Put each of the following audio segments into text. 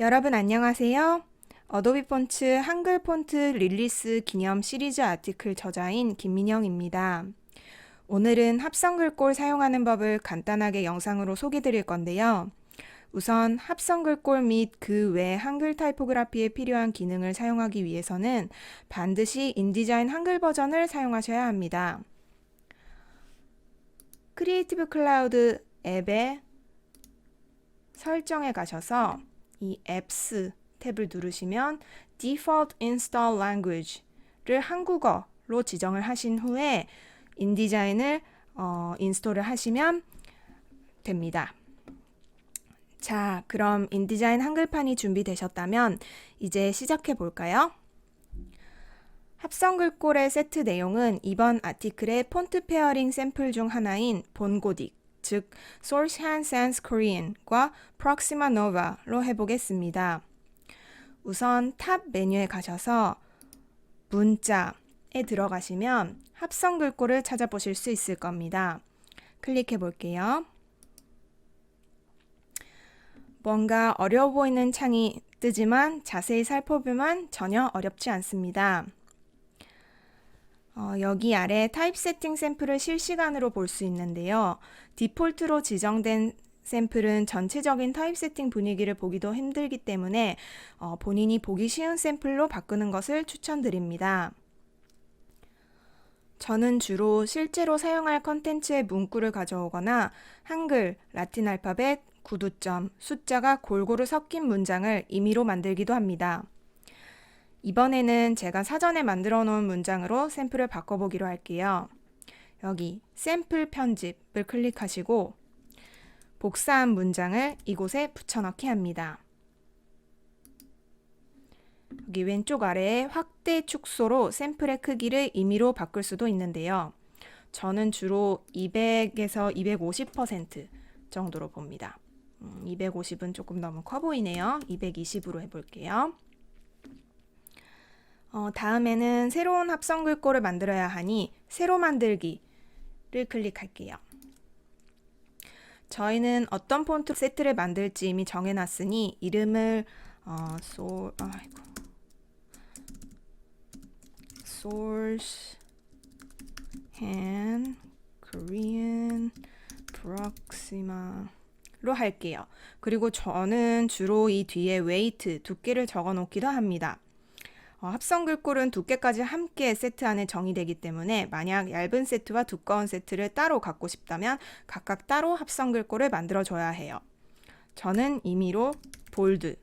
여러분 안녕하세요. 어도비 폰츠 한글 폰트 릴리스 기념 시리즈 아티클 저자인 김민영입니다. 오늘은 합성 글꼴 사용하는 법을 간단하게 영상으로 소개 드릴 건데요. 우선 합성 글꼴 및 그 외 한글 타이포그라피에 필요한 기능을 사용하기 위해서는 반드시 인디자인 한글 버전을 사용하셔야 합니다. 크리에이티브 클라우드 앱의 설정에 가셔서 이 apps 탭을 누르시면 default install language를 한국어로 지정을 하신 후에 인디자인을 어, 인스톨을 하시면 됩니다. 자, 그럼 인디자인 한글판이 준비되셨다면 이제 시작해 볼까요? 합성 글꼴의 세트 내용은 이번 아티클의 폰트 페어링 샘플 중 하나인 본고딕, 즉 Source Hand Sans Korean과 Proxima Nova로 해보겠습니다. 우선 탑 메뉴에 가셔서 문자에 들어가시면 합성 글꼴을 찾아보실 수 있을 겁니다. 클릭해 볼게요. 뭔가 어려워 보이는 창이 뜨지만 자세히 살펴보면 전혀 어렵지 않습니다. 어, 여기 아래 타입 세팅 샘플을 실시간으로 볼 수 있는데요. 디폴트로 지정된 샘플은 전체적인 타입 세팅 분위기를 보기도 힘들기 때문에 어, 본인이 보기 쉬운 샘플로 바꾸는 것을 추천드립니다. 저는 주로 실제로 사용할 컨텐츠의 문구를 가져오거나 한글, 라틴 알파벳, 구두점, 숫자가 골고루 섞인 문장을 임의로 만들기도 합니다. 이번에는 제가 사전에 만들어 놓은 문장으로 샘플을 바꿔보기로 할게요. 여기 샘플 편집을 클릭하시고 복사한 문장을 이곳에 붙여넣기 합니다. 여기 왼쪽 아래에 확대 축소로 샘플의 크기를 임의로 바꿀 수도 있는데요. 저는 주로 200에서 250% 정도로 봅니다. 250은 음, 조금 너무 커 보이네요. 220으로 해볼게요. 어, 다음에는 새로운 합성 글꼴을 만들어야 하니 새로 만들기를 클릭할게요. 저희는 어떤 폰트 세트를 만들지 이미 정해놨으니 이름을 어, so, 아이고. source and Korean proxima 로 할게요. 그리고 저는 주로 이 뒤에 weight 두께를 적어 놓기도 합니다. 어, 합성 글꼴은 두께까지 함께 세트 안에 정의되기 때문에 만약 얇은 세트와 두꺼운 세트를 따로 갖고 싶다면 각각 따로 합성 글꼴을 만들어 줘야 해요. 저는 임의로 볼드로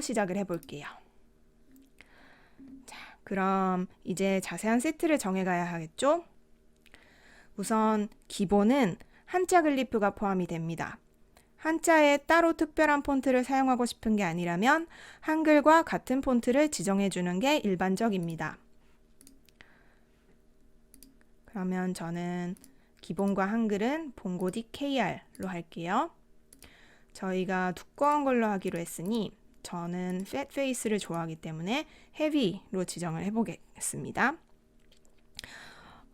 시작을 해볼게요. 자, 그럼 이제 자세한 세트를 정해가야 하겠죠? 우선 기본은 한자 글리프가 포함이 됩니다. 한자에 따로 특별한 폰트를 사용하고 싶은 게 아니라면 한글과 같은 폰트를 지정해 주는 게 일반적입니다. 그러면 저는 기본과 한글은 봉고디 KR로 할게요. 저희가 두꺼운 걸로 하기로 했으니 저는 fat face를 좋아하기 때문에 heavy로 지정을 해보겠습니다.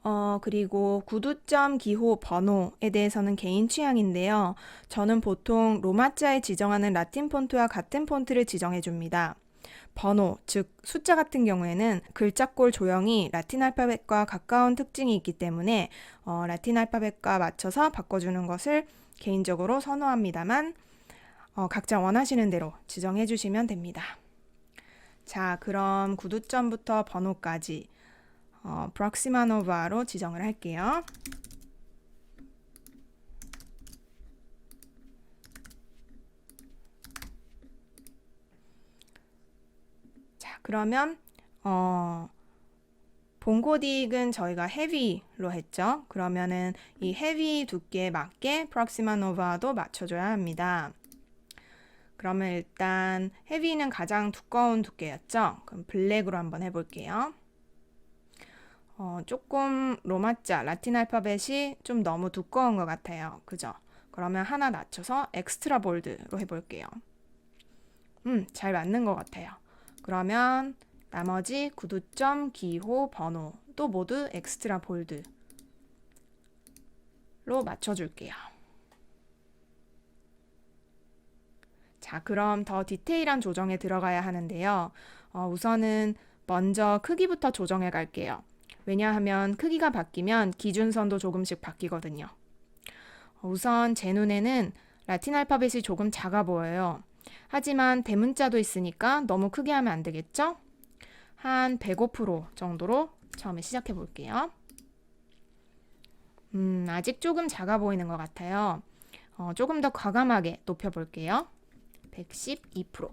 어, 그리고 구두점 기호 번호에 대해서는 개인 취향인데요. 저는 보통 로마자에 지정하는 라틴 폰트와 같은 폰트를 지정해 줍니다. 번호, 즉 숫자 같은 경우에는 글자꼴 조형이 라틴 알파벳과 가까운 특징이 있기 때문에 어, 라틴 알파벳과 맞춰서 바꿔주는 것을 개인적으로 선호합니다만 어, 각자 원하시는 대로 지정해 주시면 됩니다. 자, 그럼 구두점부터 번호까지 어, 프록시마 노바로 지정을 할게요. 자, 그러면 어, 봉고딕은 저희가 헤비로 했죠. 그러면은 이 헤비 두께에 맞게 프록시마 노바도 맞춰줘야 합니다. 그러면 일단 헤비는 가장 두꺼운 두께였죠. 그럼 블랙으로 한번 해볼게요. 어, 조금 로마자, 라틴 알파벳이 좀 너무 두꺼운 것 같아요. 그죠? 그러면 하나 낮춰서 엑스트라 볼드로 해볼게요. 음, 잘 맞는 것 같아요. 그러면 나머지 구두점, 기호, 번호도 모두 엑스트라 볼드로 맞춰줄게요. 자, 그럼 더 디테일한 조정에 들어가야 하는데요. 어, 우선은 먼저 크기부터 조정해 갈게요. 왜냐하면 크기가 바뀌면 기준선도 조금씩 바뀌거든요. 어, 우선 제 눈에는 라틴 알파벳이 조금 작아 보여요. 하지만 대문자도 있으니까 너무 크게 하면 안 되겠죠? 한 105% 정도로 처음에 시작해 볼게요. 음, 아직 조금 작아 보이는 것 같아요. 어, 조금 더 과감하게 높여 볼게요. 112%.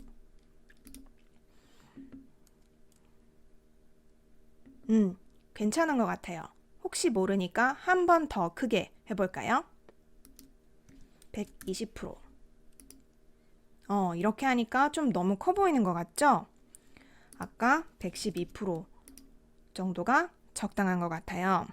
음, 괜찮은 것 같아요. 혹시 모르니까 한 번 더 크게 해볼까요? 120%. 어, 이렇게 하니까 좀 너무 커 보이는 것 같죠? 아까 112% 정도가 적당한 것 같아요.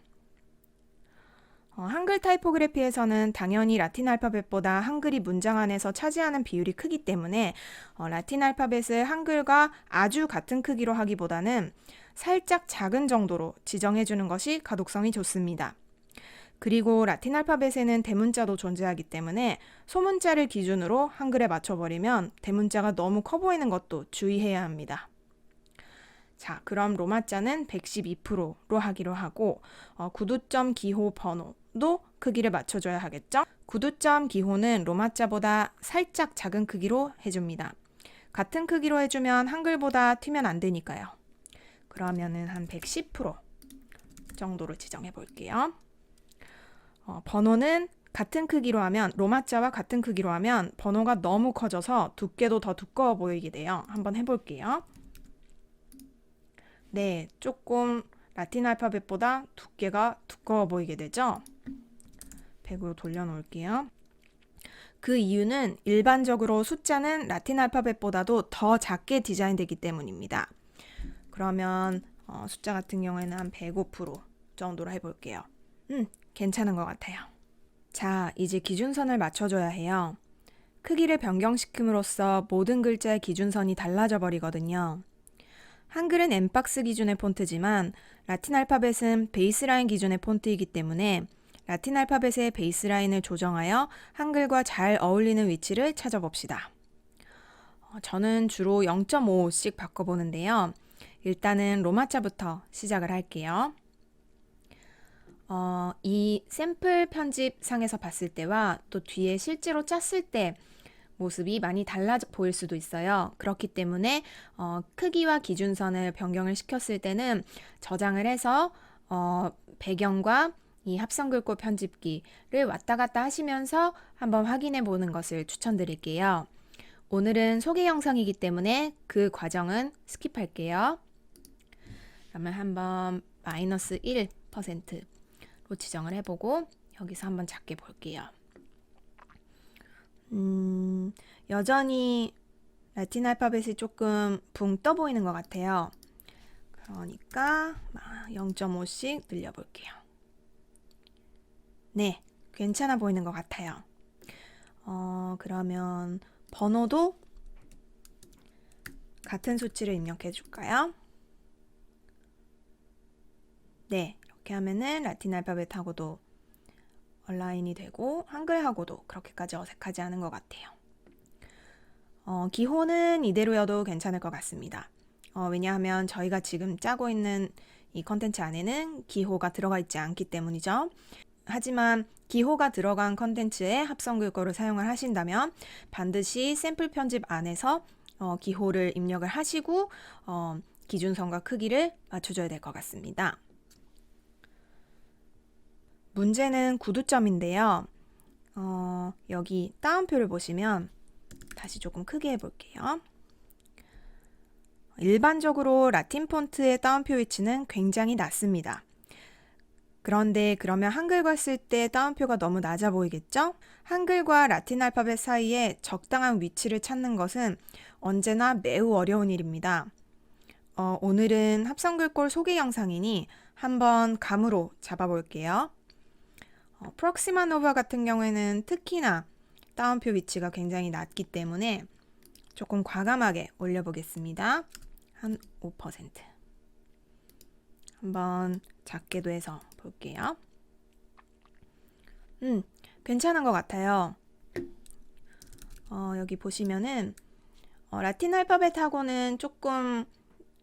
어, 한글 타이포그래피에서는 당연히 라틴 알파벳보다 한글이 문장 안에서 차지하는 비율이 크기 때문에 어, 라틴 알파벳을 한글과 아주 같은 크기로 하기보다는 살짝 작은 정도로 지정해 주는 것이 가독성이 좋습니다. 그리고 라틴 알파벳에는 대문자도 존재하기 때문에 소문자를 기준으로 한글에 맞춰버리면 대문자가 너무 커 보이는 것도 주의해야 합니다. 자, 그럼 로마자는 112%로 하기로 하고 어, 구두점 기호 번호 도 크기를 맞춰줘야 하겠죠? 구두점 기호는 로마자보다 살짝 작은 크기로 해줍니다. 같은 크기로 해주면 한글보다 튀면 안 되니까요. 그러면은 한 110% 정도로 지정해 볼게요. 어, 번호는 같은 크기로 하면 로마자와 같은 크기로 하면 번호가 너무 커져서 두께도 더 두꺼워 보이게 돼요. 한번 해볼게요. 네, 조금 라틴 알파벳보다 두께가 두꺼워 보이게 되죠? 100으로 돌려놓을게요. 그 이유는 일반적으로 숫자는 라틴 알파벳보다도 더 작게 디자인되기 때문입니다. 그러면 어, 숫자 같은 경우에는 한 105% 정도로 해볼게요. 음, 괜찮은 것 같아요. 자, 이제 기준선을 맞춰줘야 해요. 크기를 변경시킴으로써 모든 글자의 기준선이 달라져 버리거든요. 한글은 엠박스 기준의 폰트지만 라틴 알파벳은 베이스라인 기준의 폰트이기 때문에 라틴 알파벳의 베이스라인을 조정하여 한글과 잘 어울리는 위치를 찾아봅시다. 어, 저는 주로 0.5씩 바꿔보는데요. 일단은 로마자부터 시작을 할게요. 어, 이 샘플 편집 상에서 봤을 때와 또 뒤에 실제로 짰을 때 모습이 많이 달라 보일 수도 있어요. 그렇기 때문에 어, 크기와 기준선을 변경을 시켰을 때는 저장을 해서 어, 배경과 이 합성글꼴 편집기를 왔다 갔다 하시면서 한번 확인해 보는 것을 추천드릴게요. 오늘은 소개 영상이기 때문에 그 과정은 스킵할게요. 그러면 한번 마이너스 1%로 지정을 해보고 여기서 한번 작게 볼게요. 음, 여전히 라틴 알파벳이 조금 붕 떠 보이는 것 같아요. 그러니까 0.5씩 늘려볼게요. 네, 괜찮아 보이는 것 같아요. 어, 그러면 번호도 같은 수치를 입력해 줄까요? 네, 이렇게 하면은 라틴 알파벳하고도 얼라인이 되고 한글하고도 그렇게까지 어색하지 않은 것 같아요. 어, 기호는 이대로여도 괜찮을 것 같습니다. 어, 왜냐하면 저희가 지금 짜고 있는 이 컨텐츠 안에는 기호가 들어가 있지 않기 때문이죠. 하지만 기호가 들어간 컨텐츠에 합성 글꼴을 사용을 하신다면 반드시 샘플 편집 안에서 어, 기호를 입력을 하시고 어, 기준선과 크기를 맞춰줘야 될 것 같습니다. 문제는 구두점인데요. 어, 여기 따옴표를 보시면 다시 조금 크게 해볼게요. 일반적으로 라틴 폰트의 따옴표 위치는 굉장히 낮습니다. 그런데 그러면 한글과 쓸 때 따옴표가 너무 낮아 보이겠죠? 한글과 라틴 알파벳 사이에 적당한 위치를 찾는 것은 언제나 매우 어려운 일입니다. 어, 오늘은 합성글꼴 소개 영상이니 한번 감으로 잡아볼게요. 어, 프록시마 노바 같은 경우에는 특히나 따옴표 위치가 굉장히 낮기 때문에 조금 과감하게 올려보겠습니다. 한 5%. 한번 작게도 해서 볼게요. 음, 괜찮은 것 같아요. 어, 여기 보시면은 어, 라틴 알파벳하고는 조금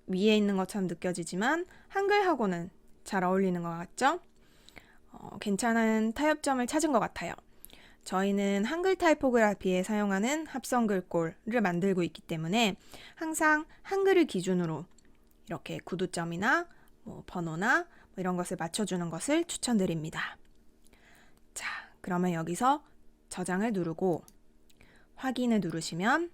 위에 있는 것처럼 느껴지지만 한글하고는 잘 어울리는 것 같죠? 어, 괜찮은 타협점을 찾은 것 같아요. 저희는 한글 타이포그라피에 사용하는 합성 글꼴을 만들고 있기 때문에 항상 한글을 기준으로 이렇게 구두점이나 뭐 번호나 뭐 이런 것을 맞춰주는 것을 추천드립니다. 자, 그러면 여기서 저장을 누르고 확인을 누르시면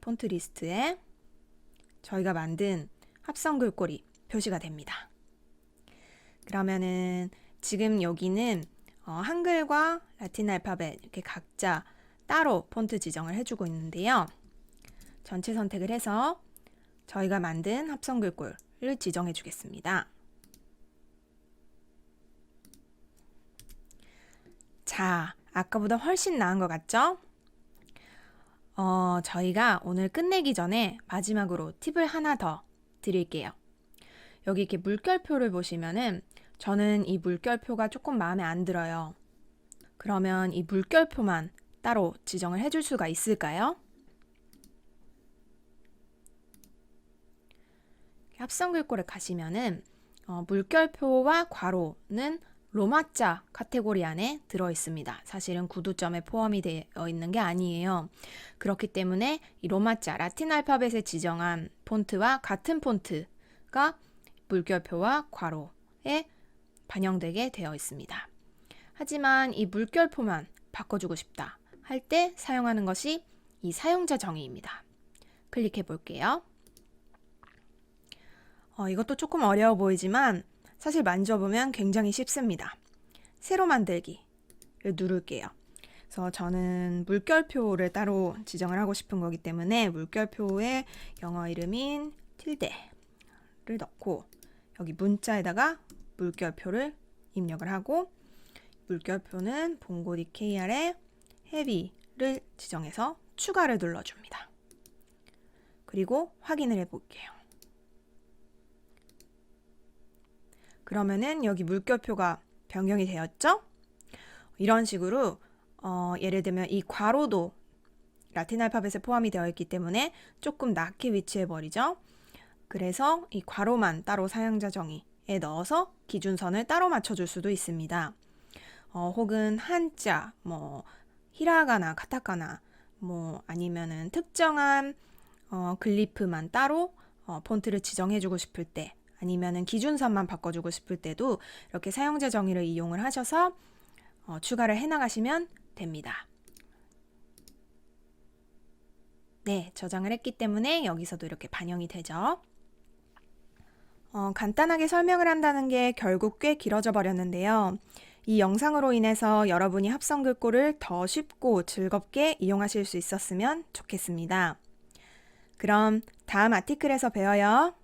폰트 리스트에 저희가 만든 합성 글꼴이 표시가 됩니다. 그러면은 지금 여기는 어, 한글과 라틴 알파벳 이렇게 각자 따로 폰트 지정을 해주고 있는데요. 전체 선택을 해서 저희가 만든 합성 글꼴을 지정해 주겠습니다. 자, 아까보다 훨씬 나은 것 같죠? 어, 저희가 오늘 끝내기 전에 마지막으로 팁을 하나 더 드릴게요. 여기 이렇게 물결표를 보시면은 저는 이 물결표가 조금 마음에 안 들어요. 그러면 이 물결표만 따로 지정을 해줄 수가 있을까요? 합성 글꼴에 가시면은 어, 물결표와 괄호는 로마자 카테고리 안에 들어 있습니다. 사실은 구두점에 포함이 되어 있는 게 아니에요. 그렇기 때문에 이 로마자 라틴 알파벳에 지정한 폰트와 같은 폰트가 물결표와 괄호에 반영되게 되어 있습니다. 하지만 이 물결표만 바꿔주고 싶다 할 때 사용하는 것이 이 사용자 정의입니다. 클릭해 볼게요. 어, 이것도 조금 어려워 보이지만 사실 만져보면 굉장히 쉽습니다. 새로 만들기를 누를게요. 그래서 저는 물결표를 따로 지정을 하고 싶은 거기 때문에 물결표에 영어 이름인 틸데를 넣고 여기 문자에다가 물결표를 입력을 하고 물결표는 봉고디 KR에 헤비를 지정해서 추가를 눌러줍니다. 그리고 확인을 해볼게요. 그러면은 여기 물결표가 변경이 되었죠? 이런 식으로 어, 예를 들면 이 괄호도 라틴 알파벳에 포함이 되어 있기 때문에 조금 낮게 위치해 버리죠. 그래서 이 괄호만 따로 사용자 정의에 넣어서 기준선을 따로 맞춰줄 수도 있습니다. 어, 혹은 한자, 뭐 히라가나, 카타카나, 뭐 아니면은 특정한 어, 글리프만 따로 어, 폰트를 지정해주고 싶을 때 아니면은 기준선만 바꿔주고 싶을 때도 이렇게 사용자 정의를 이용을 하셔서 어, 추가를 해나가시면 됩니다. 네, 저장을 했기 때문에 여기서도 이렇게 반영이 되죠. 어, 간단하게 설명을 한다는 게 결국 꽤 길어져 버렸는데요. 이 영상으로 인해서 여러분이 합성 글꼴을 더 쉽고 즐겁게 이용하실 수 있었으면 좋겠습니다. 그럼 다음 아티클에서 봬요.